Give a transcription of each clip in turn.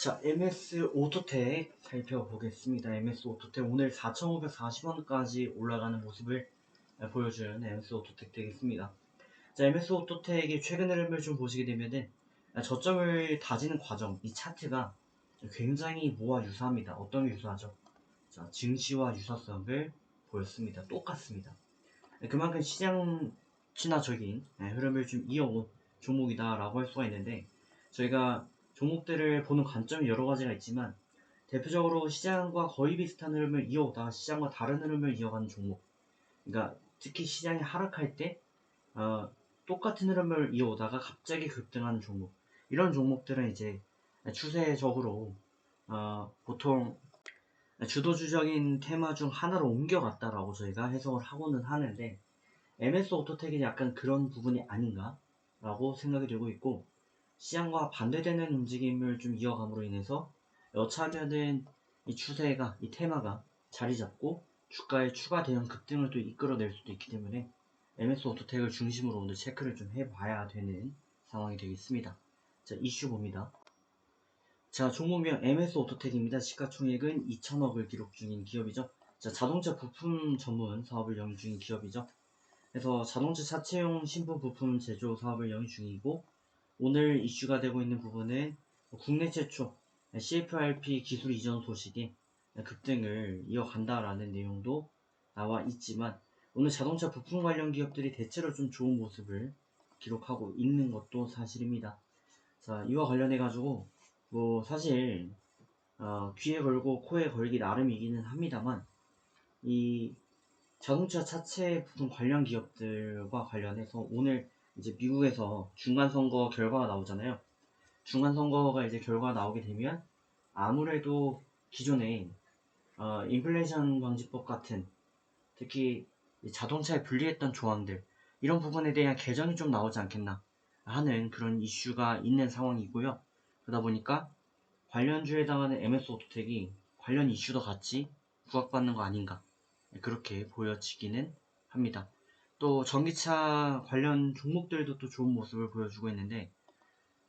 자, MS 오토텍 살펴보겠습니다. MS 오토텍 오늘 4,540원까지 올라가는 모습을 보여주는 MS 오토텍 되겠습니다. 자, MS 오토텍의 최근 흐름을 좀 보시게 되면은 저점을 다지는 과정, 이 차트가 굉장히 뭐와 유사합니다. 어떤 게 유사하죠? 자, 증시와 유사성을 보였습니다. 똑같습니다. 그만큼 시장 친화적인 흐름을 좀 이어온 종목이다라고 할 수가 있는데 저희가 종목들을 보는 관점이 여러 가지가 있지만 대표적으로 시장과 거의 비슷한 흐름을 이어오다가 시장과 다른 흐름을 이어가는 종목. 그러니까 특히 시장이 하락할 때 어, 똑같은 흐름을 이어오다가 갑자기 급등하는 종목. 이런 종목들은 이제 추세적으로 어, 보통 주도주적인 테마 중 하나로 옮겨갔다라고 저희가 해석을 하고는 하는데 MS 오토텍이 약간 그런 부분이 아닌가 라고 생각이 들고 있고 시장과 반대되는 움직임을 좀 이어감으로 인해서 여차하면은 이 추세가 이 테마가 자리 잡고 주가의 추가 대형 급등을 또 이끌어낼 수도 있기 때문에 MS 오토텍을 중심으로 오늘 체크를 좀 해봐야 되는 상황이 되겠습니다. 자 이슈 봅니다. 자 종목명 MS 오토텍입니다. 시가총액은 2천억을 기록 중인 기업이죠. 자 자동차 부품 전문 사업을 영위 중인 기업이죠. 그래서 자동차 차체용 신품 부품 제조 사업을 영위 중이고 오늘 이슈가 되고 있는 부분은 국내 최초 CFRP 기술 이전 소식이 급등을 이어간다라는 내용도 나와 있지만 오늘 자동차 부품 관련 기업들이 대체로 좀 좋은 모습을 기록하고 있는 것도 사실입니다. 자, 이와 관련해 가지고 뭐 사실 어, 귀에 걸고 코에 걸기 나름이기는 합니다만 이 자동차 차체 부품 관련 기업들과 관련해서 오늘 이제 미국에서 중간선거 결과가 나오잖아요. 중간선거가 이제 결과가 나오게 되면 아무래도 기존에 어, 인플레이션 방지법 같은 특히 자동차에 분리했던 조항들 이런 부분에 대한 개정이 좀 나오지 않겠나 하는 그런 이슈가 있는 상황이고요. 그러다 보니까 관련주에 해당하는 MS 오토텍이 관련 이슈도 같이 부각받는 거 아닌가 그렇게 보여지기는 합니다. 또 전기차 관련 종목들도 또 좋은 모습을 보여주고 있는데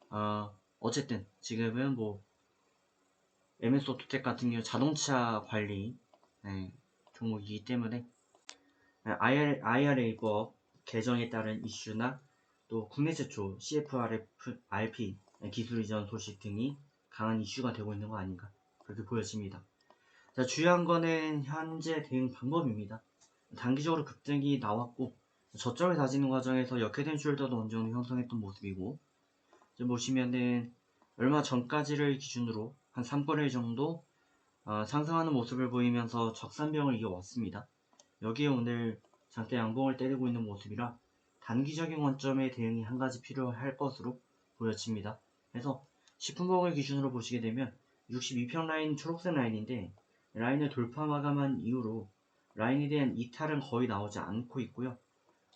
어, 어쨌든 지금은 뭐 MS 오토텍 같은 경우 자동차 관리 네, 종목이기 때문에 IR, IRA법 개정에 따른 이슈나 또 국내 최초 CFRP 기술 이전 소식 등이 강한 이슈가 되고 있는 거 아닌가 그렇게 보여집니다. 자, 주요한 거는 현재 대응 방법입니다. 단기적으로 급등이 나왔고 저점을 다지는 과정에서 역회된 숄더도 어느 정도 형성했던 모습이고 지금 보시면은 얼마 전까지를 기준으로 한 3분의 1 정도 어, 상승하는 모습을 보이면서 적산병을 이어왔습니다. 여기에 오늘 장대 양봉을 때리고 있는 모습이라 단기적인 관점의 대응이 한 가지 필요할 것으로 보여집니다. 그래서 10분봉을 기준으로 보시게 되면 62평 라인 초록색 라인인데 라인을 돌파 마감한 이후로 라인에 대한 이탈은 거의 나오지 않고 있고요.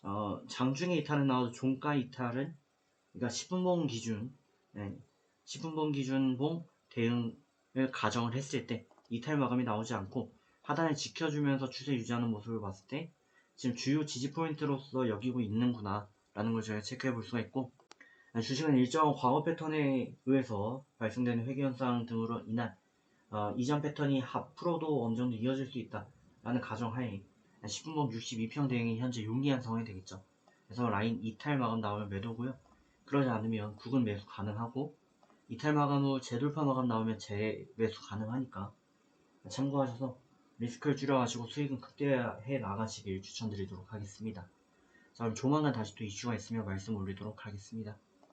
어, 장중에 이탈은 나와도 종가 이탈은 그러니까 10분봉 기준 네, 10분봉 기준봉 대응을 가정을 했을 때 이탈 마감이 나오지 않고 하단을 지켜주면서 추세 유지하는 모습을 봤을 때 지금 주요 지지 포인트로서 여기고 있는구나 라는 걸 저희가 체크해 볼 수가 있고 주식은 일정 과거 패턴에 의해서 발생되는 회귀 현상 등으로 인한 어, 이전 패턴이 앞으로도 어느 정도 이어질 수 있다 라는 가정하에 10분봉 62평 대응이 현재 용이한 상황이 되겠죠. 그래서 라인 이탈 마감 나오면 매도고요. 그러지 않으면 국은 매수 가능하고 이탈 마감 후 재돌파 마감 나오면 재매수 가능하니까 참고하셔서 리스크를 줄여가지고 수익은 극대화해 나가시길 추천드리도록 하겠습니다. 자 그럼 조만간 다시 또 이슈가 있으면 말씀 올리도록 하겠습니다.